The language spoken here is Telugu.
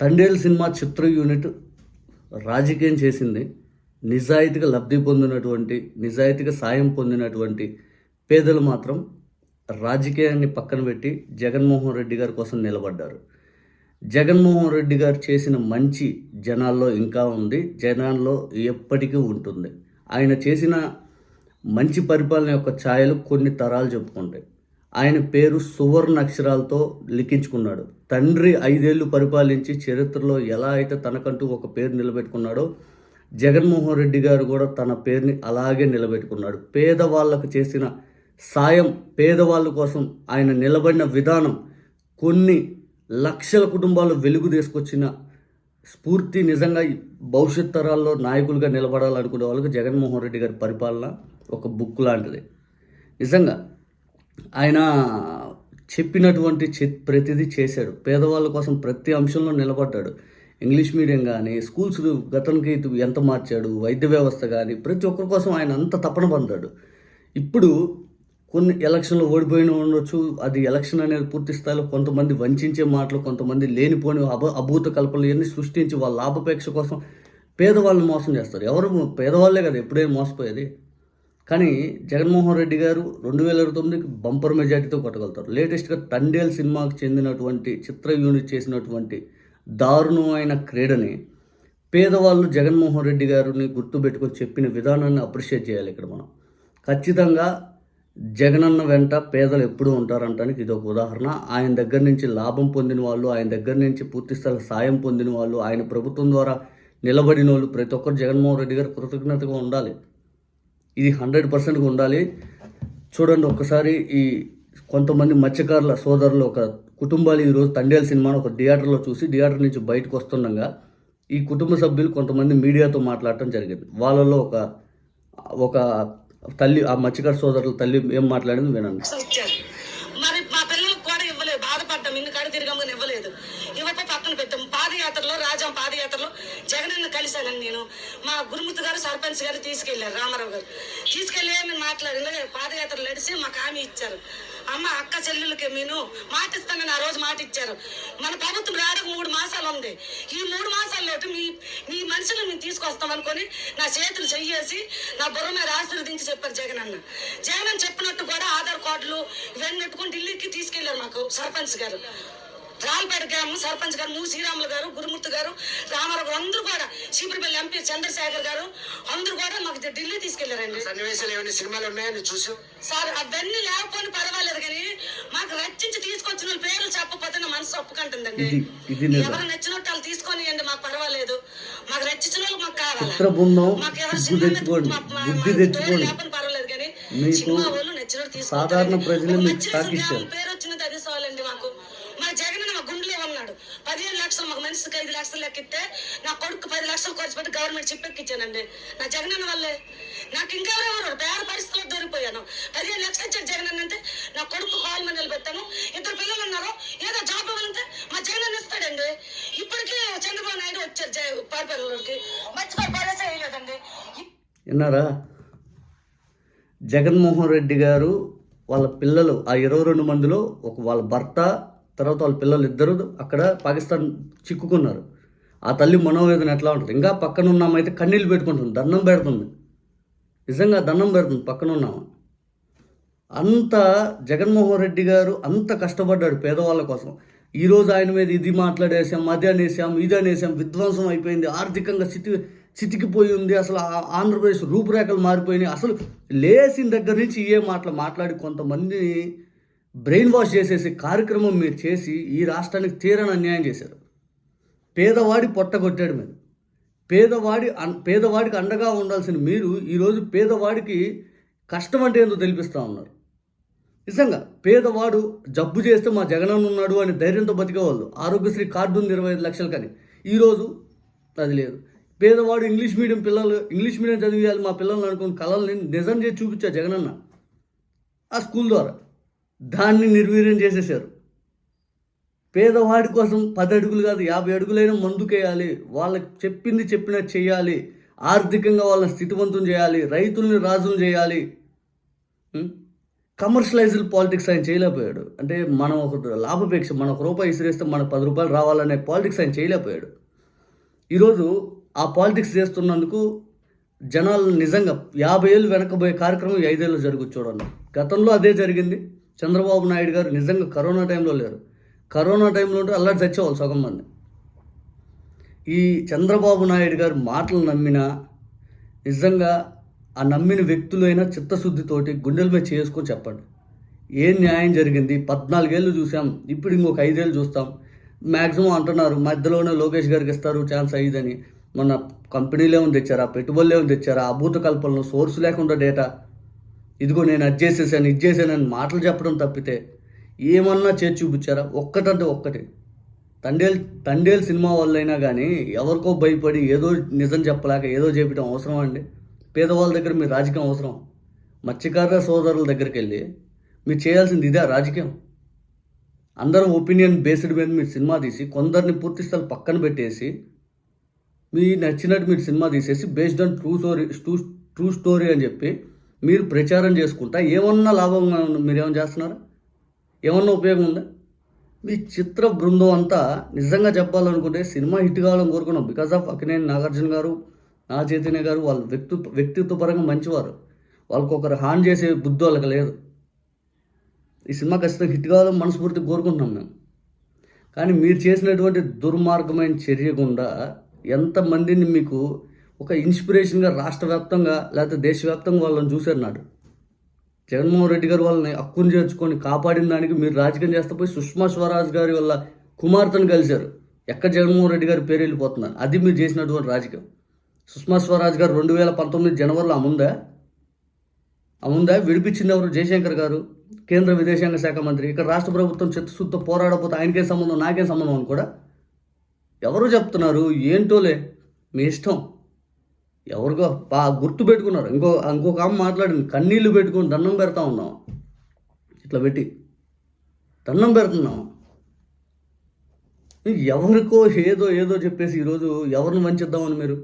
తండేల్ సినిమా చిత్ర యూనిట్ రాజకీయం చేసింది. నిజాయితీగా లబ్ధి పొందినటువంటి నిజాయితీగా సాయం పొందినటువంటి పేదలు మాత్రం రాజకీయాన్ని పక్కన పెట్టి జగన్మోహన్ రెడ్డి గారి కోసం నిలబడ్డారు. జగన్మోహన్ రెడ్డి గారు చేసిన మంచి జనాల్లో ఇంకా ఉంది. జనాల్లో ఎప్పటికీ ఉంటుంది. ఆయన చేసిన మంచి పరిపాలన యొక్క ఛాయలు కొన్ని తరాలు చెప్పుకుంటాయి. ఆయన పేరు సువర్ణ అక్షరాలతో లిఖించుకున్నాడు. తండ్రి ఐదేళ్ళు పరిపాలించి చరిత్రలో ఎలా అయితే తనకంటూ ఒక పేరు నిలబెట్టుకున్నాడో జగన్మోహన్ రెడ్డి గారు కూడా తన పేరుని అలాగే నిలబెట్టుకున్నాడు. పేదవాళ్ళకు చేసిన సాయం పేదవాళ్ళ కోసం ఆయన నిలబడిన విధానం కొన్ని లక్షల కుటుంబాలు వెలుగు తీసుకొచ్చిన స్ఫూర్తి నిజంగా ఈ భవిష్యత్ తరాల్లో నాయకులుగా నిలబడాలనుకునే వాళ్ళకి జగన్మోహన్ రెడ్డి గారి పరిపాలన ఒక బుక్ లాంటిది. నిజంగా ఆయన చెప్పినటువంటి ప్రతిదీ చేశాడు. పేదవాళ్ళ కోసం ప్రతి అంశంలో నిలబడ్డాడు. ఇంగ్లీష్ మీడియం కానీ స్కూల్స్ గతానికి ఎంత మార్చాడు వైద్య వ్యవస్థ కానీ ప్రతి ఒక్కరి కోసం ఆయన అంత తపన పొందాడు. ఇప్పుడు కొన్ని ఎలక్షన్లో ఓడిపోయిన ఉండొచ్చు అది ఎలక్షన్ అనేది పూర్తి స్థాయిలో కొంతమంది వంచే మాటలు కొంతమంది లేనిపోని అభ అభూత కల్పనలు ఇవన్నీ సృష్టించి వాళ్ళ లాభాపేక్ష కోసం పేదవాళ్ళని మోసం చేస్తారు. ఎవరు పేదవాళ్ళే కదా ఎప్పుడైనా మోసపోయేది. కానీ జగన్మోహన్ రెడ్డి గారు రెండు వేల ఇరవై తొమ్మిదికి బంపర్ మెజార్టీతో కొట్టగలుగుతారు. లేటెస్ట్గా తండేల్ సినిమాకు చెందినటువంటి చిత్ర యూనిట్ చేసినటువంటి దారుణమైన క్రీడని పేదవాళ్ళు జగన్మోహన్ రెడ్డి గారిని గుర్తుపెట్టుకొని చెప్పిన విధానాన్ని అప్రిషియేట్ చేయాలి ఇక్కడ మనం. ఖచ్చితంగా జగనన్న వెంట పేదలు ఎప్పుడూ ఉంటారంటానికి ఇది ఒక ఉదాహరణ. ఆయన దగ్గర నుంచి లాభం పొందిన వాళ్ళు ఆయన దగ్గర నుంచి పూర్తి స్థాయి సాయం పొందిన వాళ్ళు ఆయన ప్రభుత్వం ద్వారా నిలబడిన వాళ్ళు ప్రతి ఒక్కరు జగన్మోహన్ రెడ్డి గారు కృతజ్ఞతగా ఉండాలి. ఇది హండ్రెడ్ పర్సెంట్గా ఉండాలి. చూడండి ఒక్కసారి ఈ కొంతమంది మత్స్యకారుల సోదరులు ఒక కుటుంబాలు ఈరోజు తండేల్ సినిమాను ఒక థియేటర్లో చూసి థియేటర్ నుంచి బయటకు వస్తుండగా ఈ కుటుంబ సభ్యులు కొంతమంది మీడియాతో మాట్లాడటం జరిగింది. వాళ్ళలో ఒక ఒక తల్లి ఆ మత్స్యకార సోదరుల తల్లి ఏం మాట్లాడింది వినండి. మరి మా పిల్లలకు కూడా ఇవ్వలేదు. బాధపడ్డాం. ఇన్ని కాడ తిరగమని ఇవ్వలేదు. ఇవ్వక పక్కన పెట్టాం. పాదయాత్రలో రాజాం పాదయాత్ర జగనన్న కలిశానండి నేను మా గురుముత్తు గారు సర్పంచ్ గారు తీసుకెళ్ళారు రామారావు గారు. తీసుకెళ్ళి మాట్లాడిన మాట్లాడి ఇలాగే పాదయాత్రలు నడిచి మాకు హామీ ఇచ్చారు. అమ్మ అక్క చెల్లెలకి నేను మాట ఇస్తానని ఆ రోజు మాట ఇచ్చారు. మన ప్రభుత్వం రాడకు మూడు మాసాలు ఉంది. ఈ మూడు మాసాల్లో మీ మీ మనుషులు మేము తీసుకొస్తాం అనుకొని నా చేతులు చెయ్యేసి నా బుర్ర మీద ఆశీర్వదించి చెప్పారు జగన్ అన్న. జగన్ చెప్పినట్టు కూడా ఆధార్ కార్డులు ఇవన్నీ పెట్టుకుని ఢిల్లీకి తీసుకెళ్ళారు మాకు సర్పంచ్ గారు. రాల్పేట గ్రామం సర్పంచ్ గారు ము శ్రీరాములు గారు గురుమూర్తి గారు రామారావు గారు అందరూ కూడా చీపురుపల్లి ఎంపీ చంద్రశేఖర్ గారు అందరూ కూడా మాకు ఢిల్లీ తీసుకెళ్ళారండి. సన్నివేశాలు ఏమైనా సినిమాలు ఉన్నాయా? నువ్వు చూసు సార్ అవన్నీ లేకపోయినా పర్వాలేదు కానీ మాకు రచించి తీసుకొచ్చిన వాళ్ళ పేర్లు చెప్పకపోతే నా మనసు ఒప్పుకుంటుందండి ఎవరు నచ్చినట్టు వాళ్ళు తీసుకొని అండి మాకు పర్వాలేదు. మాకు రచించిన వాళ్ళు మాకు కావాలి? మాకు ఎవరు సినిమా లేకపోయినా పర్వాలేదు కానీ సినిమా వాళ్ళు నచ్చినట్టు. గ్రామం పేరు వచ్చినది అది చాలండి మాకు. మా జగన్ మా గుండెలో ఉన్నాడు. పదిహేను లక్షలు మాకు మనిషికి ఐదు లక్షలు లెక్కిస్తే నా కొడుకు పది లక్షలు ఖర్చు పెట్టి గవర్నమెంట్ చెప్పెక్కిచ్చానండి నా జగన్ వల్లే. నాకు ఇంకా ఎవరెవరు పేద పరిస్థితుల్లో దొరికిపోయాను. పదిహేను లక్షలు ఇచ్చాడు జగన్ అంటే నా కొడుకు కాల్ మీద నిలబెట్టాను ఇద్దరు పిల్లలు ఉన్నారు. ఏదో జాబ్ ఇవ్వాలంటే మా జగన్ ఇస్తాడండి. ఇప్పటికీ చంద్రబాబు నాయుడు వచ్చారు పారిపల్లకి పారిపోయినోళ్ళకి. మర్చిపోయి భరోసా వేయలేదండి. విన్నారా? జగన్మోహన్ రెడ్డి గారు వాళ్ళ పిల్లలు ఆ ఇరవై రెండు మందిలో ఒక వాళ్ళ భర్త తర్వాత వాళ్ళ పిల్లలు ఇద్దరు అక్కడ పాకిస్తాన్ చిక్కుకున్నారు. ఆ తల్లి మనోవేదన ఎట్లా ఉంటుంది? ఇంకా పక్కన ఉన్నామైతే కన్నీళ్ళు పెట్టుకుంటుంది దండం పెడుతుంది. నిజంగా దండం పెడుతుంది పక్కన ఉన్నాము అంత జగన్మోహన్ రెడ్డి గారు అంత కష్టపడ్డాడు పేదవాళ్ళ కోసం. ఈరోజు ఆయన మీద ఇది మాట్లాడేసాం అది అనేసాం ఇది అనేసాం విధ్వంసం అయిపోయింది ఆర్థికంగా స్థితి చితికిపోయి ఉంది అసలు ఆ- ఆంధ్రప్రదేశ్ రూపురేఖలు మారిపోయినాయి. అసలు లేచిన దగ్గర నుంచి ఏ మాటలు మాట్లాడి కొంతమంది బ్రెయిన్ వాష్ చేసేసి కార్యక్రమం మీరు చేసి ఈ రాష్ట్రానికి తీరని అన్యాయం చేశారు. పేదవాడి పొట్టగొట్టాడు మీరు. పేదవాడి అన్ పేదవాడికి అండగా ఉండాల్సిన మీరు ఈరోజు పేదవాడికి కష్టం అంటే ఏందో తెలిపిస్తూ ఉన్నారు. నిజంగా పేదవాడు జబ్బు చేస్తే మా జగనన్న ఉన్నాడు అని ధైర్యంతో బతికేవాళ్ళు. ఆరోగ్యశ్రీ కార్డు ఉంది ఇరవై ఐదు లక్షలు కానీ. ఈరోజు అది లేదు. పేదవాడు ఇంగ్లీష్ మీడియం పిల్లలు ఇంగ్లీష్ మీడియం చదివేయాలి మా పిల్లల్ని అనుకుని కళల్ని నిజం చేసి చూపించా జగనన్న. ఆ స్కూల్ ద్వారా. దాన్ని నిర్వీర్యం చేసేసారు పేదవాడి కోసం పది అడుగులు కాదు యాభై అడుగులైనా ముందుకేయాలి వాళ్ళకి చెప్పింది చెప్పినట్టు చేయాలి ఆర్థికంగా వాళ్ళని స్థితివంతం చేయాలి రైతుల్ని రాజులు చేయాలి. కమర్షియలైజ్డ్ పాలిటిక్స్ ఆయన చేయలేకపోయాడు. అంటే మనం ఒక లాభాపేక్ష మనం ఒక రూపాయి ఇసిరేస్తే మనకు పది రూపాయలు రావాలనే పాలిటిక్స్ ఆయన చేయలేకపోయాడు. ఈరోజు ఆ పాలిటిక్స్ చేస్తున్నందుకు జనాలు నిజంగా యాభై ఏళ్ళు వెనకబోయే కార్యక్రమం ఐదేళ్ళు జరుగు చూడండి. గతంలో అదే జరిగింది. చంద్రబాబు నాయుడు గారు నిజంగా కరోనా టైంలో లేరు. కరోనా టైంలో ఉంటే అల్లరి చచ్చేవాళ్ళు సగం మంది. ఈ చంద్రబాబు నాయుడు గారు మాటలు నమ్మిన నిజంగా ఆ నమ్మిన వ్యక్తులైనా చిత్తశుద్ధితోటి గుండెల మీద చేసుకొని చెప్పండి. ఏం న్యాయం జరిగింది? పద్నాలుగేళ్ళు చూసాం ఇప్పుడు ఇంకొక ఐదేళ్ళు చూస్తాం. మ్యాక్సిమం అంటున్నారు మధ్యలోనే లోకేష్ గారికి ఇస్తారు ఛాన్స్ అయ్యిదని. మన కంపెనీలు ఏమైనా తెచ్చారా? పెట్టుబడులు ఏమైనా తెచ్చారా? అభూత కల్పనలు సోర్స్ లేకుండా డేటా. ఇదిగో నేను అది చేసేసాను ఇది చేశానని మాటలు చెప్పడం తప్పితే ఏమన్నా చేసి చూపించారా? ఒక్కటంటే ఒక్కటి. తండేల్ తండేల్ సినిమా వాళ్ళైనా కానీ ఎవరికో భయపడి ఏదో నిజం చెప్పలేక ఏదో చెప్పడం అవసరం అండి? పేదవాళ్ళ దగ్గర మీ రాజకీయం అవసరం. మత్స్యకార సోదరుల దగ్గరికి వెళ్ళి మీరు చేయాల్సింది ఇదే రాజకీయం. అందరూ ఒపీనియన్ బేస్డ్ మీద మీరు సినిమా తీసి కొందరిని పూర్తి స్థాయి పక్కన పెట్టేసి మీ నచ్చినట్టు మీరు సినిమా తీసేసి based on true story true true story అని చెప్పి మీరు ప్రచారం చేసుకుంటా ఏమన్నా లాభం ఉంది చేస్తున్నారు? ఏమన్నా ఉపయోగం ఉందా? మీ చిత్ర బృందం అంతా నిజంగా చెప్పాలనుకుంటే సినిమా హిట్ కావాలని కోరుకున్నాం. బికాస్ ఆఫ్ అక్కినేని నాగార్జున గారు నా చైతన్య గారు వాళ్ళ వ్యక్తిత్వ వ్యక్తిత్వపరంగా మంచివారు. వాళ్ళకి ఒకరు హాన్ చేసే బుద్ధి వాళ్ళకి లేదు. ఈ సినిమా ఖచ్చితంగా హిట్ కావాలని మనస్ఫూర్తి కోరుకుంటున్నాం మేము. కానీ మీరు చేసినటువంటి దుర్మార్గమైన చర్య గుండా ఎంతమందిని మీకు ఒక ఇన్స్పిరేషన్గా రాష్ట్ర వ్యాప్తంగా లేకపోతే దేశవ్యాప్తంగా వాళ్ళని చూశారు నాడు. జగన్మోహన్ రెడ్డి గారు వాళ్ళని హక్కును చేర్చుకొని కాపాడిన దానికి మీరు రాజకీయం చేస్తే పోయి సుష్మా స్వరాజ్ గారి వల్ల కుమార్తెను కలిశారు. ఎక్కడ జగన్మోహన్ రెడ్డి గారి పేరు వెళ్ళిపోతున్నారు అది మీరు చేసినటువంటి రాజకీయం. సుష్మా స్వరాజ్ గారు రెండు వేల పంతొమ్మిది జనవరిలో అముందా? అముందా? విడిపించింది ఎవరు? జయశంకర్ గారు కేంద్ర విదేశాంగ శాఖ మంత్రి. ఇక్కడ రాష్ట్ర ప్రభుత్వం చిత్తశుద్ధితో పోరాడకపోతే ఆయనకేం సంబంధం నాకేం సంబంధం అని కూడా ఎవరు చెప్తున్నారు? ఏంటోలే? మీ ఇష్టం. ఎవరికో బా గుర్తు పెట్టుకున్నారు. ఇంకో ఇంకొక ఆమె మాట్లాడింది కన్నీళ్ళు పెట్టుకొని దండం పెడతా ఉన్నాం ఇట్లా పెట్టి దండం పెడుతున్నాం ఎవరికో ఏదో ఏదో చెప్పేసి ఈరోజు ఎవరిని వంచిద్దామని మీరు?